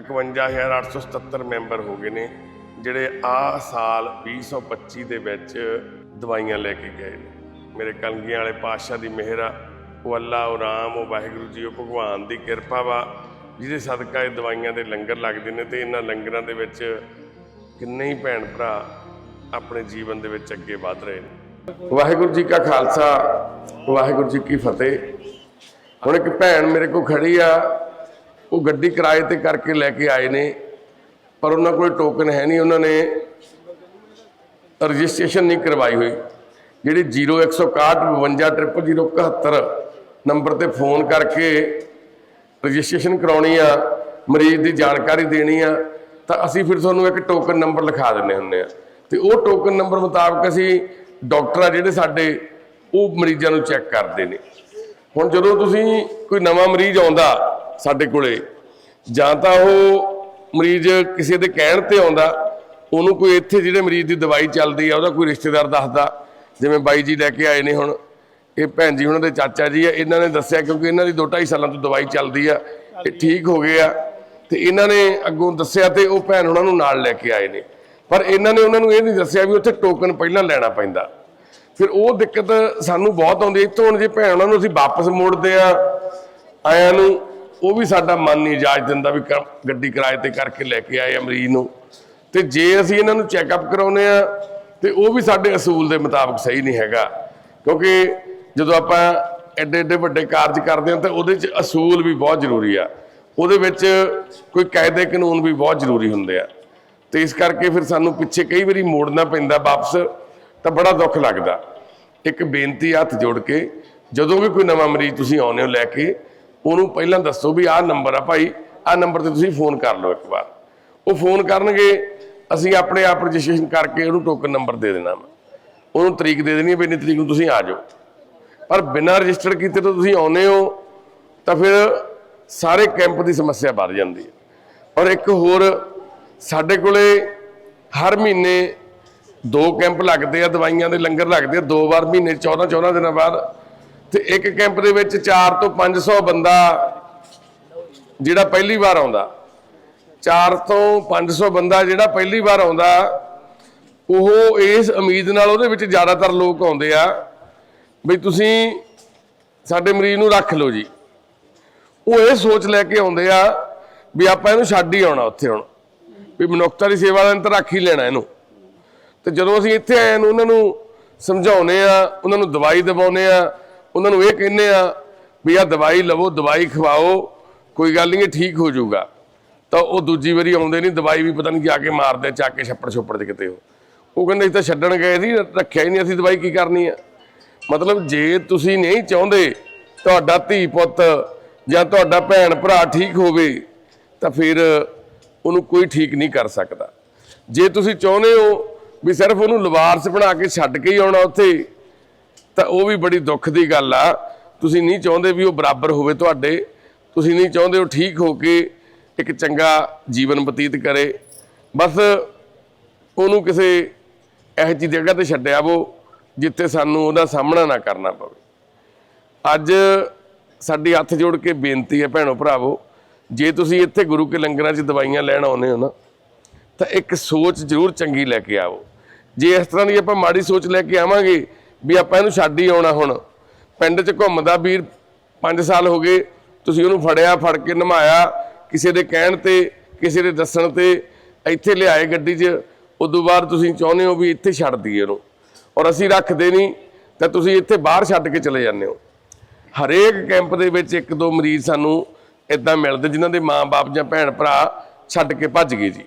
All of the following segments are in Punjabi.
51877 ਮੈਂਬਰ ਹੋ ਗਏ ਨੇ, ਜਿਹੜੇ ਆ ਸਾਲ 2025 ਦੇ ਵਿੱਚ ਦਵਾਈਆਂ ਲੈ ਕੇ ਗਏ ਨੇ। ਮੇਰੇ ਕਲਗੀਆਂ ਵਾਲੇ ਪਾਤਸ਼ਾਹ ਦੀ ਮਿਹਰ ਆ। ਉਹ ਅੱਲਾ, ਉਹ ਰਾਮ, ਉਹ ਵਾਹਿਗੁਰੂ ਜੀ, ਉਹ ਭਗਵਾਨ ਦੀ ਕਿਰਪਾ ਵਾ, ਜਿਹਦੇ ਸਦਕਾ ਇਹ ਦਵਾਈਆਂ ਦੇ ਲੰਗਰ ਲੱਗਦੇ ਨੇ ਤੇ ਇਹਨਾਂ ਲੰਗਰਾਂ ਦੇ ਵਿੱਚ ਕਿੰਨੇ ਹੀ ਭੈਣ ਭਰਾ ਆਪਣੇ ਜੀਵਨ ਦੇ ਵਿੱਚ ਅੱਗੇ ਵਧ ਰਹੇ ਨੇ। ਵਾਹਿਗੁਰੂ ਜੀ ਕਾ ਖਾਲਸਾ, ਵਾਹਿਗੁਰੂ ਜੀ ਕੀ ਫਤਿਹ। ਹੁਣ ਇੱਕ ਭੈਣ ਮੇਰੇ ਕੋਲ ਖੜੀ ਆ। ਉਹ ਗੱਡੀ ਕਿਰਾਏ ਤੇ ਕਰਕੇ ਲੈ ਕੇ ਆਏ ਨੇ, ਪਰ ਉਹਨਾਂ ਕੋਲ ਟੋਕਨ ਹੈ ਨਹੀਂ, ਉਹਨਾਂ ਨੇ ਰਜਿਸਟ੍ਰੇਸ਼ਨ ਨਹੀਂ ਕਰਵਾਈ ਹੋਈ। ਜਿਹੜੀ 0161520071 ਨੰਬਰ ਤੇ ਫੋਨ ਕਰਕੇ ਰਜਿਸਟ੍ਰੇਸ਼ਨ ਕਰਾਉਣੀ ਆ, ਮਰੀਜ਼ ਦੀ ਜਾਣਕਾਰੀ ਦੇਣੀ ਆ, ਤਾਂ ਅਸੀਂ ਫਿਰ ਤੁਹਾਨੂੰ ਇੱਕ ਟੋਕਨ ਨੰਬਰ ਲਿਖਾ ਦਿੰਨੇ ਹੁੰਦੇ ਆ। ਤੇ ਉਹ ਟੋਕਨ ਨੰਬਰ ਮੁਤਾਬਕ ਅਸੀਂ ਡਾਕਟਰ ਆ ਜਿਹੜੇ ਸਾਡੇ, ਉਹ ਮਰੀਜ਼ਾਂ ਨੂੰ ਚੈੱਕ ਕਰਦੇ ਨੇ। ਹੁਣ ਜਦੋਂ ਤੁਸੀਂ ਕੋਈ ਨਵਾਂ ਮਰੀਜ਼ ਆਉਂਦਾ ਸਾਡੇ ਕੋਲੇ। ਜਾਂ ਤਾਂ ਉਹ ਮਰੀਜ਼ ਕਿਸੇ ਦੇ ਕਹਿਣ ਤੇ ਆਉਂਦਾ, ਉਹਨੂੰ ਕੋਈ ਇੱਥੇ ਜਿਹੜੇ ਮਰੀਜ਼ ਦੀ ਦਵਾਈ ਚੱਲਦੀ ਆ, ਉਹਦਾ ਕੋਈ ਰਿਸ਼ਤੇਦਾਰ ਦੱਸਦਾ, ਜਿਵੇਂ ਬਾਈ ਜੀ ਲੈ ਕੇ ਆਏ ਨੇ ਹੁਣ, ਇਹ ਭੈਣ ਜੀ ਉਹਨਾਂ ਦੇ ਚਾਚਾ ਜੀ ਆ, ਇਹਨਾਂ ਨੇ ਦੱਸਿਆ ਕਿਉਂਕਿ ਇਹਨਾਂ ਦੀ 2.5 ਸਾਲਾਂ ਤੋਂ ਦਵਾਈ ਚੱਲਦੀ ਆ, ਇਹ ਠੀਕ ਹੋ ਗਏ ਆ, ਤੇ ਇਹਨਾਂ ਨੇ ਅੱਗੋਂ ਦੱਸਿਆ ਤੇ ਉਹ ਭੈਣ ਉਹਨਾਂ ਨੂੰ ਨਾਲ ਲੈ ਕੇ ਆਏ ਨੇ। ਪਰ ਇਹਨਾਂ ਨੇ ਉਹਨਾਂ ਨੂੰ ਇਹ ਨਹੀਂ ਦੱਸਿਆ ਵੀ ਉੱਥੇ ਟੋਕਨ ਪਹਿਲਾਂ ਲੈਣਾ ਪੈਂਦਾ। ਫਿਰ ਉਹ ਦਿੱਕਤ ਸਾਨੂੰ ਬਹੁਤ ਆਉਂਦੀ ਹੈ ਇੱਥੋਂ ਹੁਣ ਜੇ ਭੈਣ ਉਹਨਾਂ ਨੂੰ ਅਸੀਂ ਵਾਪਸ ਮੋੜਦੇ ਆ, ਆਇਆਂ ਨੂੰ ਉਹ ਵੀ ਸਾਡਾ ਮਨ ਨਹੀਂ ਇਜਾਜ਼ਤ ਦਿੰਦਾ ਵੀ ਕ- ਗੱਡੀ ਕਿਰਾਏ ਤੇ ਕਰਕੇ ਲੈ ਕੇ ਆਏ ਆ ਮਰੀਜ਼ ਨੂੰ। ਤੇ ਜੇ ਅਸੀਂ ਇਹਨਾਂ ਨੂੰ ਚੈੱਕਅਪ ਕਰਾਉਨੇ ਆ ਤੇ ਉਹ ਵੀ ਸਾਡੇ ਅਸੂਲ ਦੇ ਮੁਤਾਬਕ ਸਹੀ ਨਹੀਂ ਹੈਗਾ। ਕਿਉਂਕਿ ਜਦੋਂ ਆਪਾਂ ਐਡੇ ਐਡੇ ਵੱਡੇ ਕਾਰਜ ਕਰਦੇ ਹਾਂ, ਤਾਂ ਉਹਦੇ 'ਚ ਅਸੂਲ ਵੀ ਬਹੁਤ ਜ਼ਰੂਰੀ ਆ। ਉਹਦੇ ਵਿੱਚ ਕੋਈ ਕਾਇਦੇ ਕਾਨੂੰਨ ਵੀ ਬਹੁਤ ਜ਼ਰੂਰੀ ਹੁੰਦੇ ਆ। ਤੇ ਇਸ ਕਰਕੇ ਫਿਰ ਸਾਨੂੰ ਪਿੱਛੇ ਕਈ ਵਾਰੀ ਮੋੜਨਾ ਪੈਂਦਾ ਵਾਪਸ, ਤਾਂ ਬੜਾ ਦੁੱਖ ਲੱਗਦਾ। ਇੱਕ ਬੇਨਤੀ ਹੱਥ ਜੋੜ ਕੇ, ਜਦੋਂ ਵੀ ਕੋਈ ਨਵਾਂ ਮਰੀਜ਼ ਤੁਸੀਂ ਆਉਨੇ ਹੋ ਲੈ ਕੇ ਉਹਨੂੰ ਪਹਿਲਾਂ ਦੱਸੋ ਵੀ ਆਹ ਨੰਬਰ ਆ ਭਾਈ, ਆਹ ਨੰਬਰ ਤੇ ਤੁਸੀਂ ਫੋਨ ਕਰ ਲਓ ਇੱਕ ਵਾਰ। ਉਹ ਫੋਨ ਕਰਨਗੇ, ਅਸੀਂ ਆਪਣੇ ਆਪ ਰਜਿਸਟ੍ਰੇਸ਼ਨ ਕਰਕੇ ਉਹਨੂੰ ਟੋਕਨ ਨੰਬਰ ਦੇ ਦੇਣਾ ਵਾ। ਉਹਨੂੰ ਤਰੀਕ ਦੇ ਦੇਣੀ ਹੈ ਵੀ ਇੰਨੀ ਤਰੀਕ ਨੂੰ ਤੁਸੀਂ ਆ ਜਾਓ। ਪਰ ਬਿਨਾਂ ਰਜਿਸਟਰ ਕੀਤੇ ਤੋਂ ਤੁਸੀਂ ਆਉਨੇ ਹੋ, ਤਾਂ ਫਿਰ ਸਾਰੇ ਕੈਂਪ ਦੀ ਸਮੱਸਿਆ ਵੱਧ ਜਾਂਦੀ ਹੈ। ਔਰ ਇੱਕ ਹੋਰ, ਸਾਡੇ ਕੋਲੇ ਹਰ ਮਹੀਨੇ ਦੋ ਕੈਂਪ ਲੱਗਦੇ ਆ, ਦਵਾਈਆਂ ਦੇ ਲੰਗਰ ਲੱਗਦੇ ਆ, ਦੋ ਵਾਰ ਮਹੀਨੇ 14 14 ਦਿਨਾਂ ਬਾਅਦ ਤੇ ਇੱਕ ਕੈਂਪ ਦੇ ਵਿੱਚ 4 ਤੋਂ 500 ਬੰਦਾ ਜਿਹੜਾ ਪਹਿਲੀ ਵਾਰ ਆਉਂਦਾ। 4 ਤੋਂ 500 ਬੰਦਾ ਜਿਹੜਾ ਪਹਿਲੀ ਵਾਰ ਆਉਂਦਾ, ਉਹ ਇਸ ਉਮੀਦ ਨਾਲ ਉਹਦੇ ਵਿੱਚ ਜ਼ਿਆਦਾਤਰ ਲੋਕ ਆਉਂਦੇ ਆ ਵੀ ਤੁਸੀਂ ਸਾਡੇ ਮਰੀਜ਼ ਨੂੰ ਰੱਖ ਲਓ ਜੀ। ਉਹ ਇਹ ਸੋਚ ਲੈ ਕੇ ਆਉਂਦੇ ਆ ਵੀ ਆਪਾਂ ਇਹਨੂੰ ਛੱਡ ਹੀ ਆਉਣਾ ਉੱਥੇ ਹੁਣ, ਵੀ ਮਨੁੱਖਤਾ ਦੀ ਸੇਵਾ ਦਾ ਅੰਤਰ ਰੱਖ ਹੀ ਲੈਣਾ ਇਹਨੂੰ। ਤੇ ਜਦੋਂ ਅਸੀਂ ਇੱਥੇ ਆਏ ਨੂੰ ਉਹਨਾਂ ਨੂੰ ਸਮਝਾਉਨੇ ਆ, ਉਹਨਾਂ ਨੂੰ ਦਵਾਈ ਦਿਵਾਉਨੇ ਆ ਉਹਨਾਂ ਨੂੰ ਇਹ ਕਹਿੰਦੇ ਆ ਵੀ ਆ ਦਵਾਈ ਲਵੋ, ਦਵਾਈ ਖਵਾਓ, ਕੋਈ ਗੱਲ ਨਹੀਂ, ਇਹ ਠੀਕ ਹੋ ਜਾਊਗਾ। ਤਾਂ ਉਹ ਦੂਜੀ ਵਾਰੀ ਆਉਂਦੇ ਨਹੀਂ, ਦਵਾਈ ਵੀ ਪਤਾ ਨਹੀਂ ਜਾ ਕੇ ਮਾਰਦੇ, ਚੱਕ ਕੇ ਛੱਪੜ ਛੁੱਪੜ ਚ ਕਿਤੇ ਉਹ। ਉਹ ਕਹਿੰਦੇ ਅਸੀਂ ਤਾਂ ਛੱਡਣ ਗਏ ਸੀ, ਰੱਖਿਆ ਹੀ ਨਹੀਂ ਅਸੀਂ ਦਵਾਈ ਕੀ ਕਰਨੀ ਆ? ਮਤਲਬ ਜੇ ਤੁਸੀਂ ਨਹੀਂ ਚਾਹੁੰਦੇ ਤੁਹਾਡਾ ਧੀ ਪੁੱਤ ਜਾਂ ਤੁਹਾਡਾ ਭੈਣ ਭਰਾ ਠੀਕ ਹੋਵੇ, ਤਾਂ ਫਿਰ ਉਹਨੂੰ ਕੋਈ ਠੀਕ ਨਹੀਂ ਕਰ ਸਕਦਾ। ਜੇ ਤੁਸੀਂ ਚਾਹੁੰਦੇ ਹੋ ਵੀ ਸਿਰਫ ਉਹਨੂੰ ਲਵਾਰਸ ਬਣਾ ਕੇ ਛੱਡ ਕੇ ਹੀ ਆਉਣਾ ਉੱਥੇ ਤਾਂ ਉਹ ਵੀ ਬੜੀ ਦੁੱਖ ਦੀ ਗੱਲ ਆ। ਤੁਸੀਂ ਨਹੀਂ ਚਾਹੁੰਦੇ ਵੀ ਉਹ ਬਰਾਬਰ ਹੋਵੇ ਤੁਹਾਡੇ। ਤੁਸੀਂ ਨਹੀਂ ਚਾਹੁੰਦੇ ਉਹ ਠੀਕ ਹੋ ਕੇ ਇੱਕ ਚੰਗਾ ਜੀਵਨ ਬਤੀਤ ਕਰੇ। ਬਸ ਉਹਨੂੰ ਕਿਸੇ ਇਹੋ ਜਿਹੀ ਜਗ੍ਹਾ ਤੇ ਛੱਡਿਆ ਉਹ ਜਿੱਥੇ ਸਾਨੂੰ ਉਹਦਾ ਸਾਹਮਣਾ ਨਾ ਕਰਨਾ ਪਵੇ। ਅੱਜ ਸਾਡੀ ਹੱਥ ਜੋੜ ਕੇ ਬੇਨਤੀ ਹੈ ਭੈਣੋ ਭਰਾਵੋ, ਜੇ ਤੁਸੀਂ ਇੱਥੇ ਗੁਰੂ ਕੇ ਲੰਗਰਾਂ 'ਚ ਦਵਾਈਆਂ ਲੈਣ ਆਉਂਦੇ ਹੋ ਨਾ, ਤਾਂ ਇੱਕ ਸੋਚ ਜ਼ਰੂਰ ਚੰਗੀ ਲੈ ਕੇ ਆਵੋ। ਜੇ ਇਸ ਤਰ੍ਹਾਂ ਦੀ ਆਪਾਂ ਮਾੜੀ ਸੋਚ ਲੈ ਕੇ ਆਵਾਂਗੇ ਵੀ ਆਪਾਂ ਇਹਨੂੰ ਛੱਡ ਹੀ ਆਉਣਾ ਹੁਣ। ਪਿੰਡ 'ਚ ਘੁੰਮਦਾ ਵੀਰ 5 ਸਾਲ ਹੋ ਗਏ, ਤੁਸੀਂ ਉਹਨੂੰ ਫੜਿਆ, ਫੜ ਕੇ ਨਮਾਇਆ, ਕਿਸੇ ਦੇ ਕਹਿਣ ਤੇ, ਕਿਸੇ ਦੇ ਦੱਸਣ ਤੇ, ਇੱਥੇ ਲਿਆਏ ਗੱਡੀ 'ਚ, ਉਦੋਂ ਬਾਅਦ ਤੁਸੀਂ ਚਾਹੁੰਦੇ ਹੋ ਵੀ ਇੱਥੇ ਛੱਡ ਦਈਏ ਉਹਨੂੰ। ਔਰ ਅਸੀਂ ਰੱਖਦੇ ਨਹੀਂ, ਤਾਂ ਤੁਸੀਂ ਇੱਥੇ ਬਾਹਰ ਛੱਡ ਕੇ ਚਲੇ ਜਾਂਦੇ ਹੋ। ਹਰੇਕ ਕੈਂਪ ਦੇ ਵਿੱਚ ਇੱਕ ਦੋ ਮਰੀਜ਼ ਸਾਨੂੰ ਇਦਾਂ ਮਿਲਦੇ, ਜਿਨ੍ਹਾਂ ਦੇ ਮਾਂ-ਬਾਪ ਜਾਂ ਭੈਣ ਭਰਾ ਛੱਡ ਕੇ ਭੱਜ ਗਏ ਜੀ।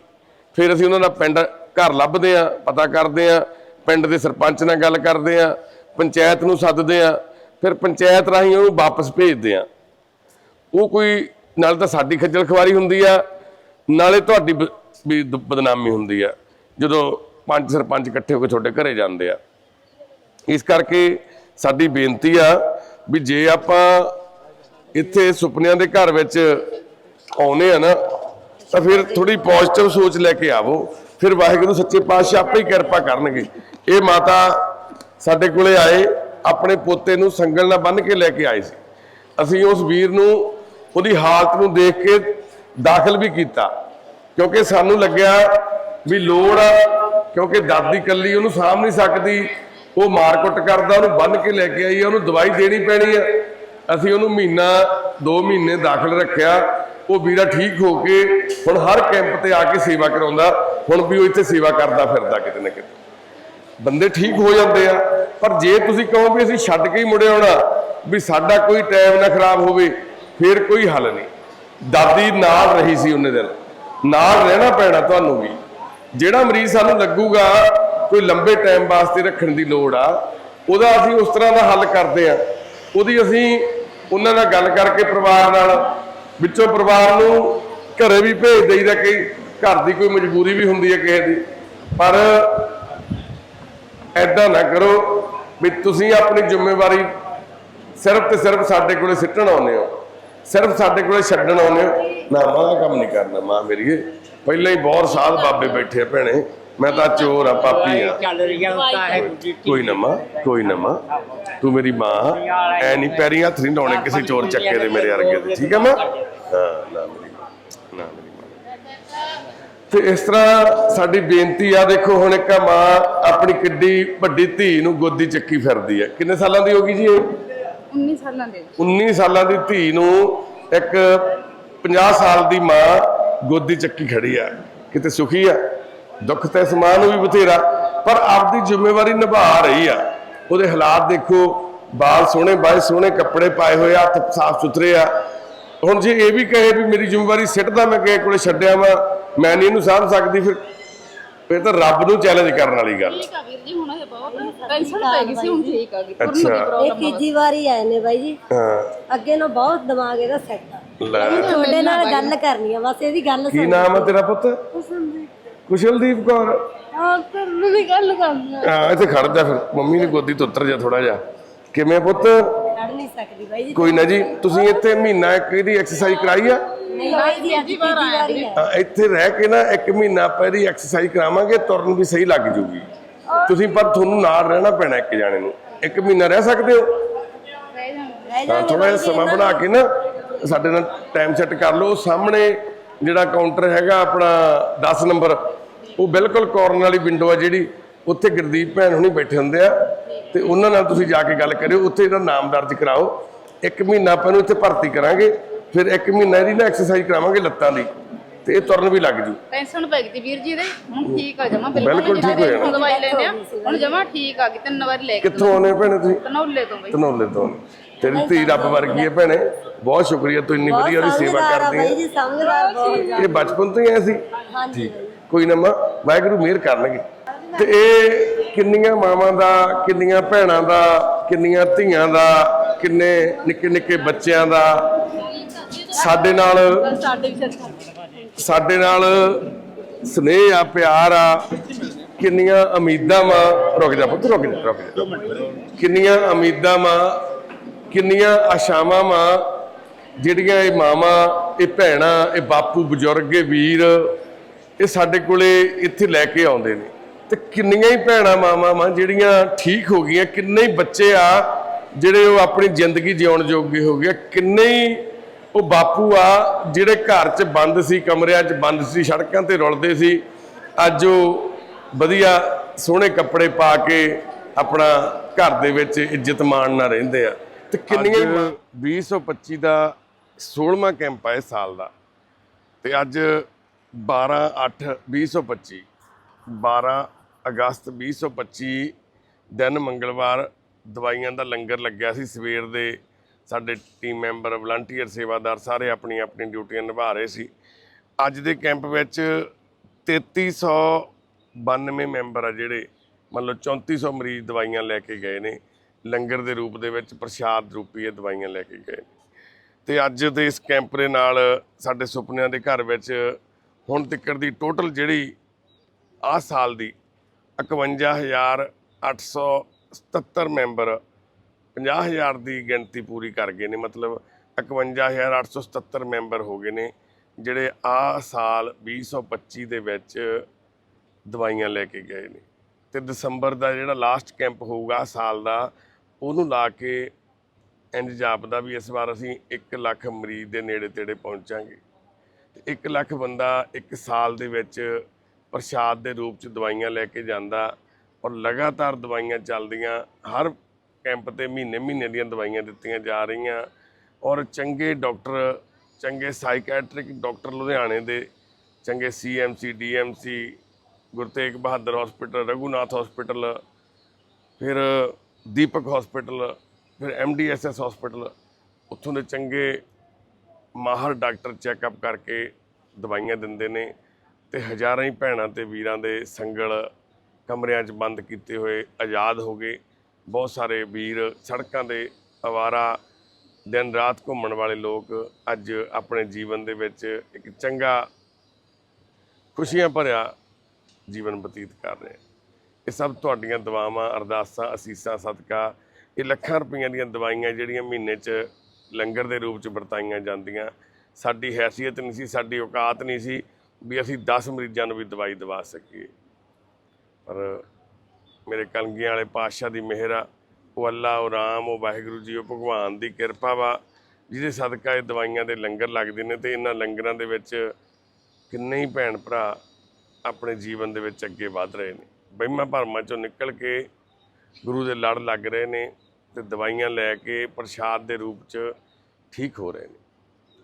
ਫਿਰ ਅਸੀਂ ਉਹਨਾਂ ਦਾ ਪਿੰਡ ਘਰ ਲੱਭਦੇ ਆ ਪਤਾ ਕਰਦੇ ਆ ਪਿੰਡ ਦੇ ਸਰਪੰਚ ਨਾਲ ਗੱਲ ਕਰਦੇ ਆ, ਪੰਚਾਇਤ ਨੂੰ ਸੱਦਦੇ ਆ, ਫਿਰ ਪੰਚਾਇਤ ਰਾਹੀਂ ਉਹਨੂੰ ਵਾਪਸ ਭੇਜਦੇ ਆ। ਉਹ ਕੋਈ, ਨਾਲ ਤਾਂ ਸਾਡੀ ਖੱਜਲ ਖਵਾਰੀ ਹੁੰਦੀ ਆ, ਨਾਲੇ ਤੁਹਾਡੀ ਬ- ਵੀ ਬਦਨਾਮੀ ਹੁੰਦੀ ਆ, ਜਦੋਂ ਪੰਜ ਸਰਪੰਚ ਇਕੱਠੇ ਹੋ ਕੇ ਤੁਹਾਡੇ ਘਰੇ ਜਾਂਦੇ ਆ। ਇਸ ਕਰਕੇ ਸਾਡੀ ਬੇਨਤੀ ਆ ਵੀ ਜੇ ਆਪਾਂ ਇੱਥੇ ਸੁਪਨਿਆਂ ਦੇ ਘਰ ਵਿੱਚ ਆਉਨੇ ਆ ਨਾ, ਤਾਂ ਫਿਰ ਥੋੜੀ ਪੋਜ਼ਿਟਿਵ ਸੋਚ ਲੈ ਕੇ ਆਵੋ। ਫਿਰ ਵਾਹਿਗੁਰੂ ਸੱਚੇ ਪਾਤਸ਼ਾਹ ਆਪੇ ਹੀ ਕਿਰਪਾ ਕਰਨਗੇ। ਇਹ ਮਾਤਾ ਸਾਡੇ ਕੋਲੇ ਆਏ ਆਪਣੇ ਪੋਤੇ ਨੂੰ ਸੰਗਲ ਨਾਲ ਬੰਨ੍ਹ ਕੇ ਲੈ ਕੇ ਆਏ ਸੀ। ਅਸੀਂ ਉਸ ਵੀਰ ਨੂੰ ਉਹਦੀ ਹਾਲਤ ਨੂੰ ਦੇਖ ਕੇ ਦਾਖਲ ਵੀ ਕੀਤਾ। ਕਿਉਂਕਿ ਸਾਨੂੰ ਲੱਗਿਆ ਵੀ ਲੋੜ ਆ ਕਿਉਂਕਿ ਦਾਦੀ ਕੱਲੀ ਉਹਨੂੰ ਸਾਂਭ ਨਹੀਂ ਸਕਦੀ। ਉਹ ਮਾਰਕੁੱਟ ਕਰਦਾ ਉਹਨੂੰ ਬੰਨ ਕੇ ਲੈ ਕੇ ਆਈ ਆ, ਉਹਨੂੰ ਦਵਾਈ ਦੇਣੀ ਪੈਣੀ ਆ। ਅਸੀਂ ਉਹਨੂੰ ਮਹੀਨਾ 2 ਮਹੀਨੇ ਦਾਖਲ ਰੱਖਿਆ। ਉਹ ਵੀਰਾ ਠੀਕ ਹੋ ਕੇ ਹੁਣ ਹਰ ਕੈਂਪ ਤੇ ਆ ਕੇ ਸੇਵਾ ਕਰਾਉਂਦਾ। ਹੁਣ ਵੀ ਉਹ ਇੱਥੇ ਸੇਵਾ ਕਰਦਾ ਫਿਰਦਾ ਕਿਤੇ ਨਾ ਕਿਤੇ। ਬੰਦੇ ਠੀਕ ਹੋ ਜਾਂਦੇ ਆ, ਪਰ ਜੇ ਤੁਸੀਂ ਕਹੋ ਵੀ ਅਸੀਂ ਛੱਡ ਕੇ ਹੀ ਮੁੜੇ ਆਉਣਾ, ਵੀ ਸਾਡਾ ਕੋਈ ਟਾਈਮ ਨਾ ਖਰਾਬ ਹੋਵੇ, ਫਿਰ ਕੋਈ ਹੱਲ ਨਹੀਂ। ਦਾਦੀ ਨਾਲ ਰਹੀ ਸੀ ਉਹਨੇ ਦਿਨ। ਨਾਲ ਰਹਿਣਾ ਪੈਣਾ ਤੁਹਾਨੂੰ ਵੀ। ਜਿਹੜਾ ਮਰੀਜ਼ ਸਾਨੂੰ ਲੱਗੂਗਾ, ਕੋਈ ਲੰਬੇ ਟਾਈਮ ਵਾਸਤੇ ਰੱਖਣ ਦੀ ਲੋੜ ਆ, ਉਹਦਾ ਅਸੀਂ ਉਸ ਤਰ੍ਹਾਂ ਦਾ ਹੱਲ ਕਰਦੇ ਆ। ਉਹਦੀ ਅਸੀਂ ਉਹਨਾਂ ਨਾਲ ਗੱਲ ਕਰਕੇ ਪਰਿਵਾਰ ਨਾਲ, ਵਿੱਚੋਂ ਪਰਿਵਾਰ ਨੂੰ ਘਰੇ ਵੀ ਭੇਜ ਦੇਈਦਾ ਕਿ ਘਰ ਦੀ ਕੋਈ ਮਜਬੂਰੀ ਵੀ ਹੁੰਦੀ ਹੈ ਕਿਸੇ ਦੀ। ਪਰ ਐਦਾਂ ਨਾ ਕਰੋ ਵੀ ਤੁਸੀਂ ਆਪਣੀ ਜ਼ਿੰਮੇਵਾਰੀ ਸਿਰਫ ਤੇ ਸਿਰਫ ਸਾਡੇ ਕੋਲੇ ਸਿੱਟਣ ਆਉਂਦੇ ਹੋ। ਸਿਰਫ ਸਾਡੇ ਕੋਲੇ ਛੱਡਣ ਆਉਂਦੇ ਹੋ। ਨਾ ਮਾਂ ਕੰਮ ਨਹੀਂ ਕਰਨਾ ਮਾਂ ਮੇਰੀਏ ਪਹਿਲਾਂ ਹੀ ਬਹੁਤ ਸਾਧ ਬਾਬੇ ਬੈਠੇ ਆ ਭੈਣੇ। ਮੈਂ ਤਾਂ ਚੋਰ ਆ ਪਾਪੀ ਆ। ਚੱਲ ਰਹੀਆਂ ਤਾਂ ਹੈ ਜੀ ਕੋਈ ਨਾ ਮਾਂ ਕੋਈ ਨਾ ਮਾਂ। ਤੂੰ ਮੇਰੀ ਮਾਂ ਐ ਨਹੀਂ ਪੈਰੀਂ ਹੱਥ ਨਹੀਂ ਲਾਉਣੇ ਕਿਸੇ ਚੋਰ ਚੱਕੇ ਦੇ ਮੇਰੇ ਵਰਗੇ ਦੇ। ਠੀਕ ਹੈ ਮਾਂ? ਹਾਂ ਨਾ ਮੇਰੀ ਮਾਂ ਨਾ ਮੇਰੀ ਤੇ ਇਸ ਤਰ੍ਹਾਂ ਸਾਡੀ ਬੇਨਤੀ ਆ ਦੇਖੋ ਹੁਣ ਇੱਕ ਮਾਂ ਆਪਣੀ ਕਿੱਡੀ ਵੱਡੀ ਧੀ ਨੂੰ ਗੋਦੀ ਚੱਕੀ ਫਿਰਦੀ ਹੈ ਕਿੰਨੇ ਸਾਲਾਂ ਦੀ ਹੋ ਗਈ ਜੀ ਇਹ? 19 ਸਾਲਾਂ ਦੇ। 19 ਸਾਲਾਂ ਦੀ ਧੀ ਨੂੰ ਇੱਕ 50 ਸਾਲ ਦੀ ਮਾਂ ਗੋਦੀ ਚੱਕੀ ਖੜੀ ਆ। ਕਿਤੇ ਸੁਖੀ ਆ? ਦੁੱਖ ਤੇ ਸਮਾਨ ਨੂੰ ਵੀ ਬਥੇਰਾ ਪਰ ਆਪਦੀ ਜ਼ਿੰਮੇਵਾਰੀ ਨਿਭਾ ਰਹੀ ਆ। ਉਹਦੇ ਹਾਲਾਤ ਦੇਖੋ ਬਾਲ ਸੋਹਣੇ ਬਾਏ ਸੋਹਣੇ ਕੱਪੜੇ ਪਾਏ ਹੋਏ ਆ ਹੱਥ ਸਾਫ਼ ਸੁਥਰੇ ਆ। ਹੁਣ ਜੇ ਇਹ ਵੀ ਕਹੇ ਵੀ ਮੇਰੀ ਜ਼ਿੰਮੇਵਾਰੀ ਸਿੱਟਦਾ ਮੈਂ ਕਿਸੇ ਕੋਲੇ ਛੱਡਿਆ ਵਾ ਮੈਂ ਨਹੀਂ ਇਹਨੂੰ ਸਾਂਭ ਸਕਦੀ ਫਿਰ। ਇਹ ਤਾਂ ਰੱਬ ਨੂੰ ਚੈਲੰਜ ਕਰਨ ਵਾਲੀ ਗੱਲ। ਠੀਕ ਆ ਵੀਰ ਜੀ ਹੁਣ ਇਹ ਬਹੁਤ ਟੈਨਸ਼ਨ ਪੈ ਗਈ ਸੀ ਹੁਣ ਠੀਕ ਆ ਗਈ। ਅੱਛਾ। ਤੁਰਨ ਦੀ ਇਹ ਪ੍ਰੋਬਲਮ ਤੀਜੀ ਵਾਰੀ ਆਏ ਨੇ ਬਾਈ ਜੀ। ਹਾਂ। ਅੱਗੇ ਨੂੰ ਬਹੁਤ ਦਿਮਾਗ ਇਹਦਾ ਸੈੱਟ ਆ। ਲੈ। ਤੁਹਾਡੇ ਨਾਲ ਗੱਲ ਕਰਨੀ ਆ ਬਸ ਇਹਦੀ ਗੱਲ ਕੀ ਨਾਮ ਹੈ ਤੇਰਾ ਪੁੱਤ? ਕੁਸ਼ਲਦੀਪ ਕੌਰ। ਹਾਂ ਕਰਨ ਦੀ ਗੱਲ ਕਰਨਾ ਹਾਂ ਇੱਥੇ ਖੜ ਜਾ ਫਿਰ। ਮੰਮੀ ਦੀ ਗੋਦੀ ਤੋਂ ਉਤਰ ਜਾ ਥੋੜਾ ਜਾ ਕਿਵੇਂ ਪੁੱਤ? ਖੜ ਨਹੀਂ ਸਕਦੀ ਬਾਈ ਜੀ। ਕੋਈ ਨਾ ਜੀ ਤੁਸੀਂ ਇੱਥੇ ਮਹੀਨਾ ਇੱਕ ਇਹਦੀ ਐਕਸਰਸਾਈਜ਼ ਕਰਾਈ ਆ? ਨਹੀਂ ਬਾਈ ਜੀ ਅੱਜ ਵਾਰੀ ਆ ਹਾਂ, ਇੱਥੇ ਰਹਿ ਕੇ ਨਾ ਇੱਕ ਮਹੀਨਾ ਆਪਾਂ ਇਹਦੀ ਐਕਸਰਸਾਈਜ਼ ਕਰਾਵਾਂਗੇ ਤੁਰਨ ਵੀ ਸਹੀ ਲੱਗ ਜੂਗੀ। ਤੁਸੀਂ ਪਰ ਤੁਹਾਨੂੰ ਨਾਲ ਰਹਿਣਾ ਪੈਣਾ ਇੱਕ ਜਾਣੇ ਨੂੰ। ਇੱਕ ਮਹੀਨਾ ਰਹਿ ਸਕਦੇ ਹੋ? ਜਾਣਗੇ ਥੋੜਾ ਜਿਹਾ ਸਮਾਂ ਬਣਾ ਕੇ ਨਾ ਸਾਡੇ ਨਾਲ ਟਾਈਮ ਸੈੱਟ ਕਰ ਲਓ। ਸਾਹਮਣੇ ਜਿਹੜਾ ਕਾਊਂਟਰ ਹੈਗਾ ਆਪਣਾ 10 ਨੰਬਰ ਉਹ ਬਿਲਕੁਲ ਕਾਰਨਰ ਵਾਲੀ ਵਿੰਡੋ ਆ ਜਿਹੜੀ ਉੱਥੇ ਗੁਰਦੀਪ ਭੈਣ ਹੁਣੀ ਬੈਠੇ ਹੁੰਦੇ ਆ। ਤੇ ਉਹਨਾਂ ਨਾਲ ਤੁਸੀਂ ਜਾ ਕੇ ਗੱਲ ਕਰਿਓ ਉੱਥੇ ਇਹਦਾ ਨਾਮ ਦਰਜ ਕਰਾਓ। ਇੱਕ ਮਹੀਨਾ ਆਪਾਂ ਨੂੰ ਇੱਥੇ ਭਰਤੀ ਕਰਾਂਗੇ ਫਿਰ ਇੱਕ ਮਹੀਨਾ ਇਹਦੀ ਨਾ ਐਕਸਰਸਾਈਜ਼ ਕਰਾਵਾਂਗੇ ਲੱਤਾਂ ਦੀ ਤੇ ਇਹ ਤੁਰਨ ਵੀ ਲੱਗ ਜੂ। ਟੈਨਸ਼ਨ ਪੈ ਗਈ ਤੀ ਵੀਰ ਜੀ ਦੇ ਹੁਣ ਠੀਕ ਆ ਜਮਾ ਬਿਲਕੁਲ ਠੀਕ ਹੋ ਜਾਣਾ। ਦਵਾਈ ਲੈਂਦੇ ਆ ਹੁਣ ਜਮਾ ਠੀਕ ਆ ਗਈ ਤਿੰਨ ਵਾਰੀ ਲੈ ਕੇ ਕਿੱਥੋਂ ਆਉਨੇ ਭੈਣੇ ਤੁਸੀਂ? ਤਨੌਲੇ ਤੋਂ ਬਈ। ਧਨੌਲੇ ਤੋਂ। ਤੇਰੀ ਧੀ ਰੱਬ ਵਰਗੀ ਹੈ ਭੈਣੇ। ਬਹੁਤ ਸ਼ੁਕਰੀਆ ਤੂੰ ਇੰਨੀ ਵਧੀਆ ਉਹਦੀ ਸੇਵਾ ਕਰਦੀ ਬਾਈ ਹੈ ਜੀ ਸਮਝਦਾਰ ਬਹੁਤ ਇਹ ਬਚਪਨ ਤੋਂ ਹੀ ਐ ਸੀ। ਹਾਂਜੀ ਕੋਈ ਨਾ ਮਾਂ ਵਾਹਿਗੁਰੂ ਮਿਹਰ ਕਰਨਗੇ। ਤੇ ਇਹ ਕਿੰਨੀਆਂ ਮਾਵਾਂ ਦਾ, ਕਿੰਨੀਆਂ ਭੈਣਾਂ ਦਾ, ਕਿੰਨੀਆਂ ਧੀਆਂ ਦਾ, ਕਿੰਨੇ ਨਿੱਕੇ ਨਿੱਕੇ ਬੱਚਿਆਂ ਦਾ। ਸਾਡੇ ਨਾਲ ਸਾਡੇ ਨਾਲ ਸਨੇਹ ਆ, ਪਿਆਰ ਆ। ਕਿੰਨੀਆਂ ਉਮੀਦਾਂ ਵਾ। ਰੁਕ ਜਾ ਪੁੱਤ, ਰੁਕ ਜਾ ਰੁਕ ਜਾ। ਕਿੰਨੀਆਂ ਉਮੀਦਾਂ ਵਾ, ਕਿੰਨੀਆਂ ਆਸ਼ਾਵਾਂ ਵਾ। ਜਿਹੜੀਆਂ ਇਹ ਮਾਵਾਂ, ਇਹ ਭੈਣਾਂ, ਇਹ ਬਾਪੂ, ਬਜ਼ੁਰਗ, ਇਹ ਵੀਰ, ਇਹ ਸਾਡੇ ਕੋਲੇ ਇੱਥੇ ਲੈ ਕੇ ਆਉਂਦੇ ਨੇ। ਤੇ ਕਿੰਨੀਆਂ ਹੀ ਭੈਣਾਂ ਮਾਵਾਂ ਵਾ ਜਿਹੜੀਆਂ ਠੀਕ ਹੋ ਗਈਆਂ ਕਿੰਨੇ ਹੀ ਬੱਚੇ ਆ ਜਿਹੜੇ ਉਹ ਆਪਣੀ ਜ਼ਿੰਦਗੀ ਜਿਉਣ ਜੋਗੇ ਹੋ ਗਏ ਕਿੰਨੇ ਹੀ ਉਹ ਬਾਪੂ ਆ ਜਿਹੜੇ ਘਰ 'ਚ ਬੰਦ ਸੀ ਕਮਰਿਆਂ 'ਚ ਬੰਦ ਸੀ ਸੜਕਾਂ ਤੇ ਰੁਲਦੇ ਸੀ ਅੱਜ ਉਹ ਵਧੀਆ ਸੋਹਣੇ ਕੱਪੜੇ ਪਾ ਕੇ ਆਪਣਾ ਘਰ ਦੇ ਵਿੱਚ ਇੱਜ਼ਤ ਮਾਣ ਨਾਲ ਰਹਿੰਦੇ ਆ। ਤੇ ਕਿੰਨੀਆਂ 2025 ਦਾ 16ਵਾਂ ਕੈਂਪ ਆ ਇਸ ਸਾਲ ਦਾ। ਤੇ ਅੱਜ 12 8 2025 12 ਅਗਸਤ 2025 ਦਿਨ ਮੰਗਲਵਾਰ ਦਵਾਈਆਂ ਦਾ ਲੰਗਰ ਲੱਗਿਆ ਸੀ। ਸਵੇਰ ਦੇ ਸਾਡੇ ਟੀਮ ਮੈਂਬਰ ਵਲੰਟੀਅਰ ਸੇਵਾਦਾਰ ਸਾਰੇ ਆਪਣੀ ਆਪਣੀ ਡਿਊਟੀਆਂ ਨਿਭਾ ਰਹੇ ਸੀ। ਅੱਜ ਦੇ ਕੈਂਪ ਵਿੱਚ 3392 ਮੈਂਬਰ ਆ ਜਿਹੜੇ ਮੰਨ ਲਓ 3400 ਮਰੀਜ਼ ਦਵਾਈਆਂ ਲੈ ਕੇ ਗਏ ਨੇ। ਲੰਗਰ ਦੇ ਰੂਪ ਦੇ ਵਿੱਚ ਪ੍ਰਸ਼ਾਦ ਰੂਪੀ ਇਹ ਦਵਾਈਆਂ ਲੈ ਕੇ ਗਏ ਨੇ। ਤੇ ਅੱਜ ਦੇ ਇਸ ਕੈਂਪ ਦੇ ਨਾਲ ਸਾਡੇ ਸੁਪਨਿਆਂ ਦੇ ਘਰ ਵਿੱਚ ਹੁਣ ਤੱਕ ਦੀ ਟੋਟਲ ਜਿਹੜੀ ਆਹ ਸਾਲ ਦੀ 51877 ਮੈਂਬਰ 50000 ਦੀ ਗਿਣਤੀ ਪੂਰੀ ਕਰ ਗਏ ਨੇ, ਮਤਲਬ 51877 ਮੈਂਬਰ ਹੋ ਗਏ ਨੇ, ਜਿਹੜੇ ਆਹ ਸਾਲ 2025 ਦੇ ਵਿੱਚ ਦਵਾਈਆਂ ਲੈ ਕੇ ਗਏ ਨੇ। ਤੇ ਦਸੰਬਰ ਦਾ ਜਿਹੜਾ ਲਾਸਟ ਕੈਂਪ ਹੋਊਗਾ ਸਾਲ ਦਾ, ਉਹਨੂੰ ਲਾ ਕੇ ਇੰਜ ਜਾਪਦਾ ਵੀ ਇਸ ਵਾਰ ਅਸੀਂ 1 ਲੱਖ ਮਰੀਜ਼ ਦੇ ਨੇੜੇ ਤੇੜੇ ਪਹੁੰਚਾਂਗੇ। ਤੇ 1 ਲੱਖ ਬੰਦਾ ਇੱਕ ਸਾਲ ਦੇ ਵਿੱਚ ਪ੍ਰਸ਼ਾਦ ਦੇ ਰੂਪ ਚ ਦਵਾਈਆਂ ਲੈ ਕੇ ਜਾਂਦਾ ਔਰ ਲਗਾਤਾਰ ਦਵਾਈਆਂ ਚੱਲਦੀਆਂ, ਹਰ ਕੈਂਪ ਤੇ ਮਹੀਨੇ ਮਹੀਨੇ ਦੀਆਂ ਦਵਾਈਆਂ ਦਿੱਤੀਆਂ ਜਾ ਰਹੀਆਂ ਔਰ ਚੰਗੇ ਡਾਕਟਰ, ਚੰਗੇ ਸਾਈਕੈਟ੍ਰਿਕ ਡਾਕਟਰ ਲੁਧਿਆਣੇ ਦੇ, ਚੰਗੇ CMC DMC Guru Tegh Bahadur hospital Raghunath hospital ਫਿਰ ਦੀਪਕ ਹਸਪੀਟਲ ਫਿਰ ਐਮਡੀਐਸਐਸ ਹਸਪੀਟਲ ਉੱਥੋਂ ਦੇ ਚੰਗੇ ਮਾਹਰ ਡਾਕਟਰ ਚੈੱਕਅਪ ਕਰਕੇ ਦਵਾਈਆਂ ਦਿੰਦੇ ਨੇ। ਤੇ ਹਜ਼ਾਰਾਂ ਹੀ ਭੈਣਾਂ ਤੇ ਵੀਰਾਂ ਦੇ ਸੰਗਲ ਕਮਰਿਆਂ 'ਚ ਬੰਦ ਕੀਤੇ ਹੋਏ ਆਜ਼ਾਦ ਹੋ ਗਏ। ਬਹੁਤ ਸਾਰੇ ਵੀਰ ਸੜਕਾਂ ਦੇ ਅਵਾਰਾ ਦਿਨ ਰਾਤ ਘੁੰਮਣ ਵਾਲੇ ਲੋਕ ਅੱਜ ਆਪਣੇ ਜੀਵਨ ਦੇ ਵਿੱਚ ਇੱਕ ਚੰਗਾ ਖੁਸ਼ੀਆਂ ਭਰਿਆ ਜੀਵਨ ਬਤੀਤ ਕਰ ਰਹੇ ਇਹ ਸਭ ਤੁਹਾਡੀਆਂ ਦੁਆਵਾਂ, ਅਰਦਾਸਾਂ, ਅਸੀਸਾਂ, ਸਦਕਾ, ਇਹ ਲੱਖਾਂ ਰੁਪਈਆਂ ਦੀਆਂ ਦਵਾਈਆਂ ਜਿਹੜੀਆਂ ਮਹੀਨੇ 'ਚ ਲੰਗਰ ਦੇ ਰੂਪ 'ਚ ਵਰਤਾਈਆਂ ਜਾਂਦੀਆਂ। ਸਾਡੀ ਹੈਸੀਅਤ ਨਹੀਂ ਸੀ, ਸਾਡੀ ਔਕਾਤ ਨਹੀਂ ਸੀ। ਵੀ ਅਸੀਂ 10 ਮਰੀਜ਼ਾਂ ਨੂੰ ਵੀ ਦਵਾਈ ਦਵਾ ਸਕੀਏ। ਪਰ ਮੇਰੇ ਕਲਗੀਆਂ ਵਾਲੇ ਪਾਤਸ਼ਾਹ ਦੀ ਮਿਹਰ ਆ। ਉਹ ਅੱਲਾ, ਉਹ ਰਾਮ, ਉਹ ਵਾਹਿਗੁਰੂ ਜੀ, ਉਹ ਭਗਵਾਨ ਦੀ ਕਿਰਪਾ ਵਾ, ਜਿਹਦੇ ਸਦਕਾ ਇਹ ਦਵਾਈਆਂ ਦੇ ਲੰਗਰ ਲੱਗਦੇ ਨੇ ਤੇ ਇਹਨਾਂ ਲੰਗਰਾਂ ਦੇ ਵਿੱਚ ਕਿੰਨੇ ਹੀ ਭੈਣ ਭਰਾ ਆਪਣੇ ਜੀਵਨ ਦੇ ਵਿੱਚ ਅੱਗੇ ਵਧ ਰਹੇ ਨੇ। ਵਹਿਮਾਂ ਭਰਮਾਂ ਚੋਂ ਨਿਕਲ ਕੇ ਗੁਰੂ ਦੇ ਲੜ ਲੱਗ ਰਹੇ ਨੇ ਤੇ ਦਵਾਈਆਂ ਲੈ ਕੇ ਪ੍ਰਸ਼ਾਦ ਦੇ ਰੂਪ 'ਚ ਠੀਕ ਹੋ ਰਹੇ ਨੇ।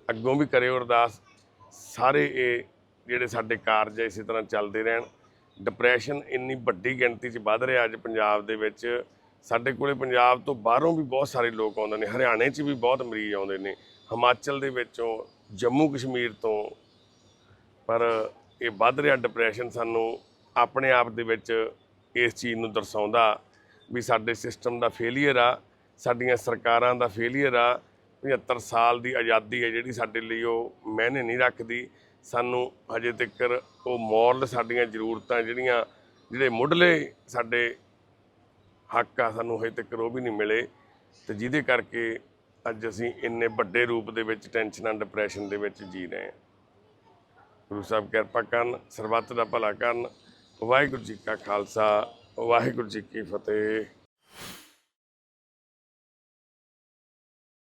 ਅੱਗੋਂ ਵੀ ਕਰਿਓ ਅਰਦਾਸ, ਸਾਰੇ ਇਹ ਜਿਹੜੇ ਸਾਡੇ ਕਾਰਜ ਇਸੇ ਤਰ੍ਹਾਂ ਚੱਲਦੇ ਰਹਿਣ। ਡਿਪਰੈਸ਼ਨ ਇੰਨੀ ਵੱਡੀ ਗਿਣਤੀ 'ਚ ਵੱਧ ਰਿਹਾ ਅੱਜ ਪੰਜਾਬ ਦੇ ਵਿੱਚ। ਸਾਡੇ ਕੋਲੇ ਪੰਜਾਬ ਤੋਂ ਬਾਹਰੋਂ ਵੀ ਬਹੁਤ ਸਾਰੇ ਲੋਕ ਆਉਂਦੇ ਨੇ, ਹਰਿਆਣੇ 'ਚ ਵੀ ਬਹੁਤ ਮਰੀਜ਼ ਆਉਂਦੇ ਨੇ, ਹਿਮਾਚਲ ਦੇ ਵਿੱਚੋਂ, ਜੰਮੂ ਕਸ਼ਮੀਰ ਤੋਂ। ਪਰ ਇਹ ਵੱਧ ਰਿਹਾ ਡਿਪਰੈਸ਼ਨ ਸਾਨੂੰ ਆਪਣੇ ਆਪ ਦੇ ਵਿੱਚ ਇਸ ਚੀਜ਼ ਨੂੰ ਦਰਸਾਉਂਦਾ ਵੀ ਸਾਡੇ ਸਿਸਟਮ ਦਾ ਫੇਲਿਅਰ ਆ, ਸਾਡੀਆਂ ਸਰਕਾਰਾਂ ਦਾ ਫੇਲਿਅਰ ਆ। 75 ਸਾਲ ਦੀ ਆਜ਼ਾਦੀ ਹੈ ਜਿਹੜੀ ਸਾਡੇ ਲਈ ਉਹ ਮਾਇਨੇ ਨਹੀਂ ਰੱਖਦੀ। ਸਾਨੂੰ ਹਜੇ ਤੱਕ ਉਹ ਮੋਰਲ ਸਾਡੀਆਂ ਜ਼ਰੂਰਤਾਂ ਜਿਹੜੀਆਂ, ਜਿਹੜੇ ਮੁੱਢਲੇ ਸਾਡੇ ਹੱਕ ਆ, ਸਾਨੂੰ ਹਜੇ ਤੱਕ ਉਹ ਵੀ ਨਹੀਂ ਮਿਲੇ। ਤੇ ਜਿਹਦੇ ਕਰਕੇ ਅੱਜ ਅਸੀਂ ਇੰਨੇ ਵੱਡੇ ਰੂਪ ਦੇ ਵਿੱਚ ਟੈਨਸ਼ਨਾਂ ਡਿਪਰੈਸ਼ਨ ਦੇ ਵਿੱਚ ਜੀ ਰਹੇ ਹਾਂ। ਗੁਰੂ ਸਾਹਿਬ ਕਿਰਪਾ ਕਰਨ, ਸਰਬੱਤ ਦਾ ਭਲਾ ਕਰਨ। ਵਾਹਿਗੁਰੂ ਜੀ ਕਾ ਖਾਲਸਾ, ਵਾਹਿਗੁਰੂ ਜੀ ਕੀ ਫਤਿਹ।